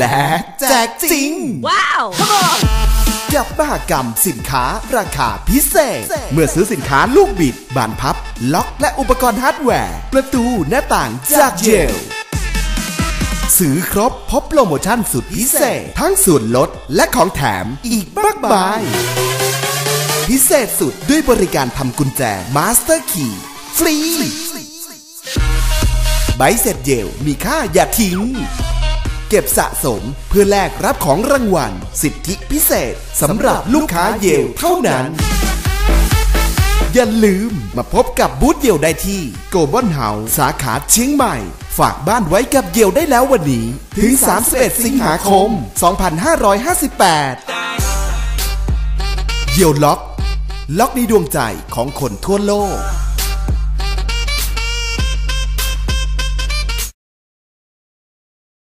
แล้วแจกจริง ว้าวกับมหกรรมสินค้าราคาพิเศษ เมื่อซื้อสินค้าลูกบิด บานพับ ล็อกและอุปกรณ์ฮาร์ดแวร์ ประตูหน้าต่างจากเจลซื้อครบพบโปรโมชั่นสุดพิเศษ ทั้งส่วนลดและของแถมอีกมากมาย พิเศษสุดด้วยบริการทำกุญแจ Master Key ฟรีใบเสร็จเยลมีค่าอย่าทิ้ง เก็บสะสมเพื่อแลกรับของรางวัล สิทธิพิเศษสำหรับลูกค้าเยลเท่านั้น อย่าลืมมาพบกับบูธเยลได้ที่โกลบอลเฮาสาขาเชียงใหม่ ฝากบ้านไว้กับเยลได้แล้ววันนี้ ถึง 31 สิงหาคม 2558 เยลล็อก ล็อกในดวงใจของคนทั่วโลก